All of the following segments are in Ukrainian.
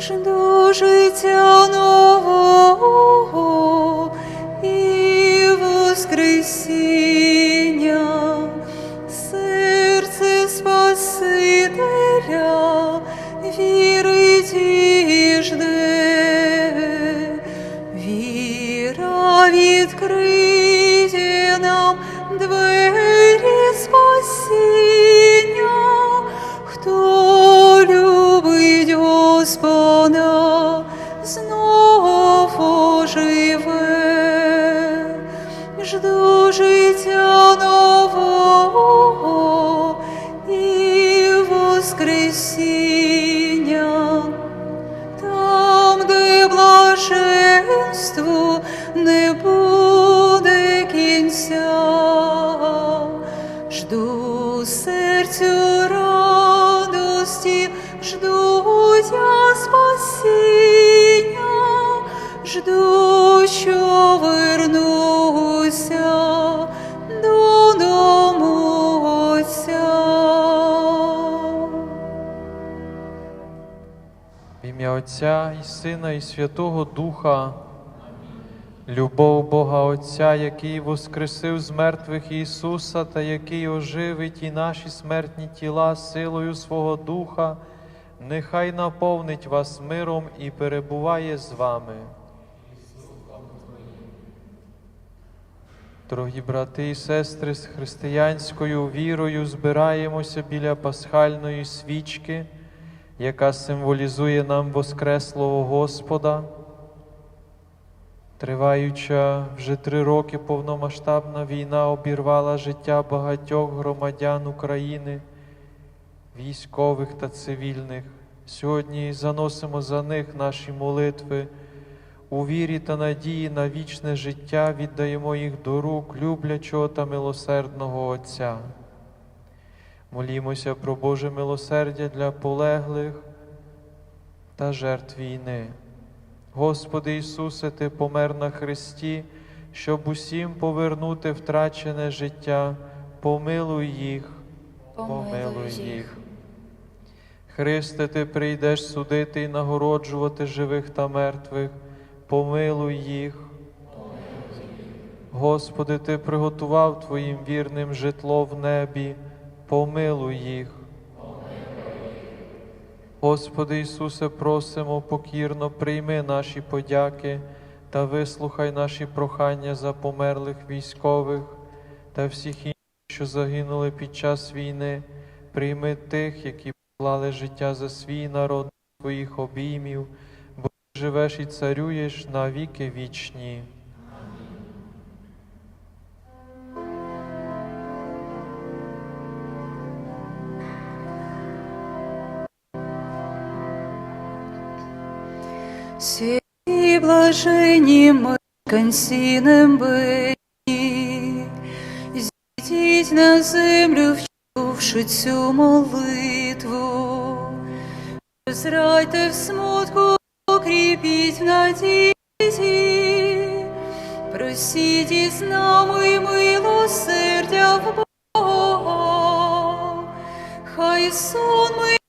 жду життя нового і воскресіння, серце Спасителя вірить віра відкриє жду життя нового і воскресіння. Там, де блаженству не буде кінця, жду серцю радості, жду я спасіння, жду, що вернуся В ім'я Отця і Сина, і Святого Духа. Любов Бога Отця, який воскресив з мертвих Ісуса та який оживить і наші смертні тіла силою свого Духа, нехай наповнить вас миром і перебуває з вами. Дорогі брати і сестри, з християнською вірою збираємося біля пасхальної свічки, яка символізує нам Воскреслого Господа. Триваюча вже три роки повномасштабна війна обірвала життя багатьох громадян України, військових та цивільних. Сьогодні заносимо за них наші молитви. У вірі та надії на вічне життя віддаємо їх до рук люблячого та милосердного Отця. Молімося про Боже милосердя для полеглих та жертв війни. Господи Ісусе, Ти помер на Христі, щоб усім повернути втрачене життя, помилуй їх, помилуй їх. Христе, Ти прийдеш судити і нагороджувати живих та мертвих, помилуй їх. Господи, Ти приготував Твоїм вірним житло в небі, помилуй їх. Господи Ісусе, просимо покірно прийми наші подяки та вислухай наші прохання за померлих військових та всіх інших, що загинули під час війни. Прийми тих, які поклали життя за свій народ до твоїх обіймів, бо ти живеш і царюєш на віки вічні. Всі блажені мешканці небесні, зійдіть на землю, вчувши цю молитву, зрайте в смутку, укріпіть в надії, просіть із нами милосердя в Бога, хай сон ми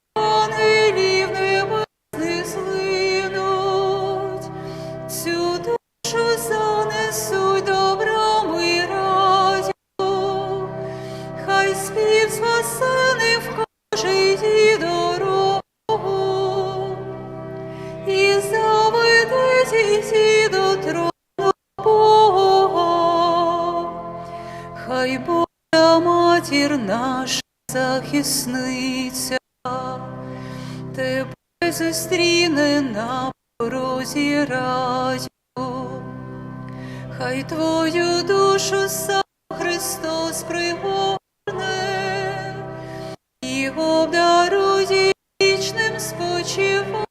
спасений вкаже її дорогу, і заведеть її до трону Бога. Хай Божа матір наша захисниця, тебе зустріне на порозі радю. Хай твою душу сам Христос пригорне обдарує вічним спочиванням.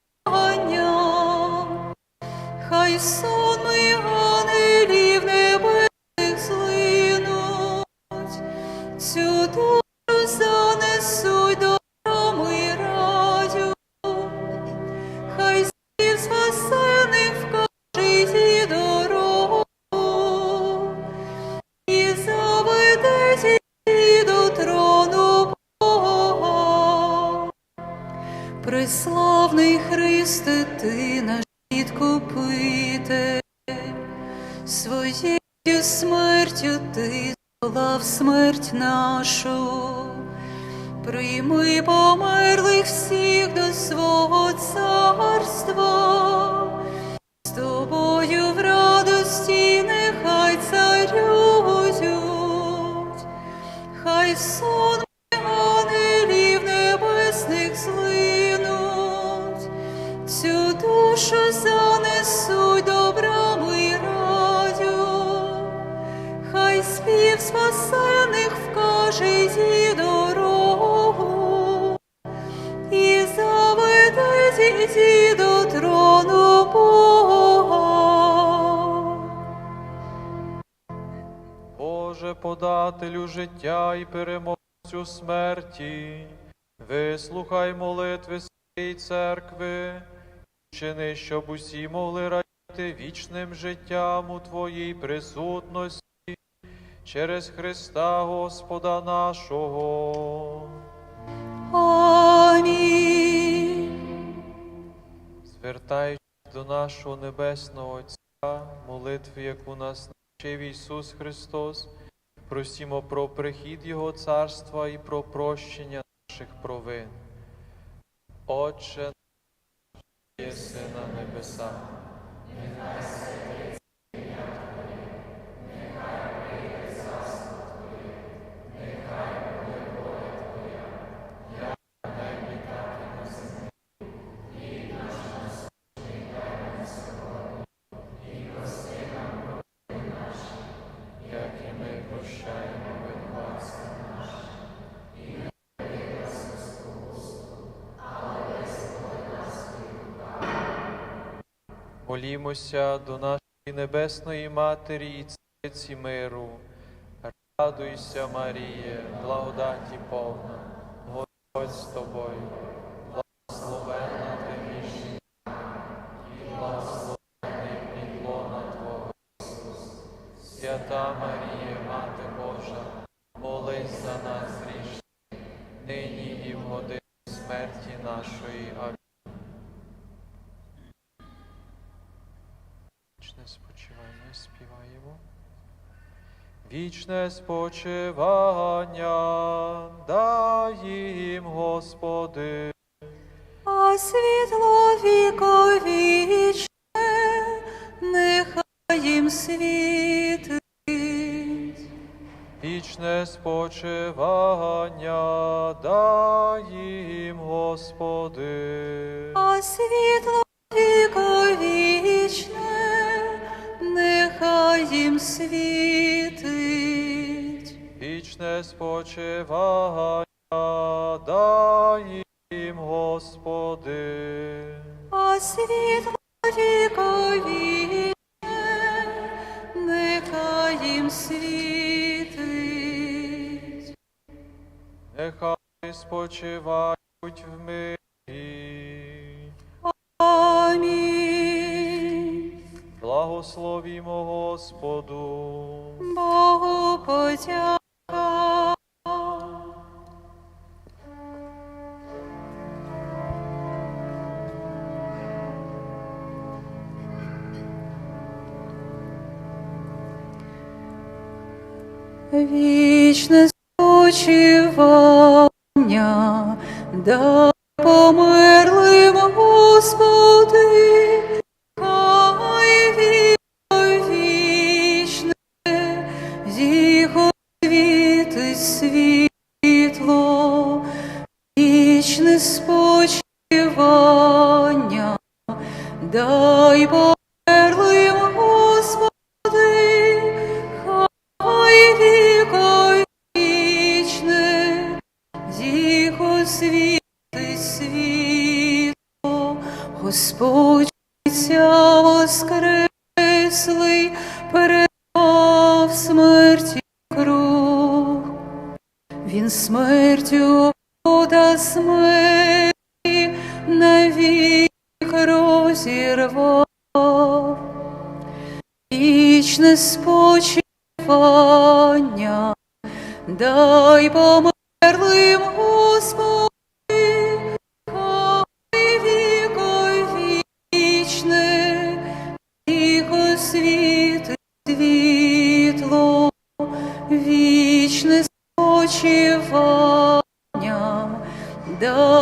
Хай сон ми Преславний Христе, ти наш відкупитель, своєю смертю ти здолав смерть нашу. Прийми померлих всіх до свого царства, душу занесуть до брами раю, хай спів спасених вкаже їй дорогу, і заведе діті до трону Бога. Боже, подателю життя і переможцю смерті, вислухай молитви своєї церкви, чини, щоб усі могли радіти вічним життям у Твоїй присутності через Христа Господа нашого. Амінь. Звертаючись до нашого Небесного Отця, молитви, яку нас навчив Ісус Христос, просімо про прихід Його царства і про прощення наших провин. Отче, наш, що єси Молімося до нашої Небесної Матері і Цариці миру. Радуйся, Маріє, благодаті повна, Господь з тобою, співаємо. Вічне спочивання дай їм, Господи. А світло віковічне, нехай їм світить. Вічне спочивання дай їм, Господи. А світло світить. Вічне спочивання дай їм, Господи. А світло віковічне, нехай їм світить. Нехай спочивають Благословімо Господу. Богу подяка. Вічне спочивання дай світло, вічне спочивання. Дай померлим, Господи, хай віковічне їх освітить світло, Господь смертю та смерті навік розірвав. Вічне спочивання, дай померлим Господи, хай віко вічне, віко світ світло, вічне спочивання, дай